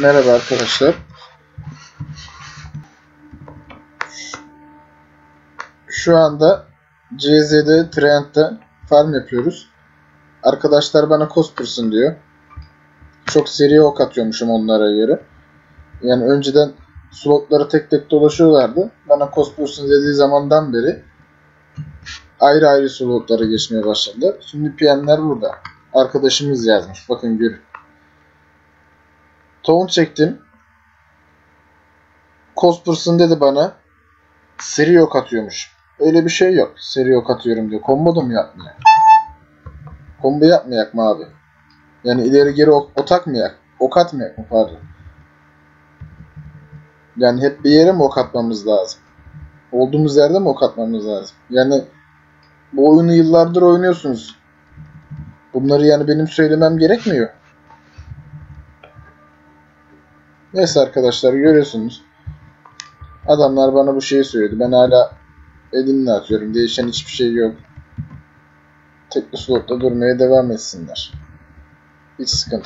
Merhaba arkadaşlar. Şu anda CZ'de Trend'de farm yapıyoruz. Arkadaşlar bana cospursun diyor. Çok seri ok atıyormuşum onlara göre. Yani önceden slotları tek tek dolaşıyorlardı. Bana cospursun dediği zamandan beri ayrı ayrı slotlara geçmeye başladılar. Şimdi PN'ler burada. Arkadaşımız yazmış. Bakın görün. Taunt çektim. Cospursun dedi bana. Seri yok atıyormuş. Öyle bir şey yok. Seri yok atıyorum diyor. Combo da mı yapmıyor? Combo yapmayak mı abi? Yani ileri geri ok, otak mı yak? Ok atmayak mı pardon? Yani hep bir yere mi ok atmamız lazım? Olduğumuz yerde mi ok atmamız lazım? Yani bu oyunu yıllardır oynuyorsunuz. Bunları yani benim söylemem gerekmiyor. Neyse arkadaşlar görüyorsunuz. Adamlar bana bu şeyi söyledi. Ben hala elimle atıyorum. Değişen hiçbir şey yok. Tekli slotta durmaya devam etsinler. Hiç sıkıntı.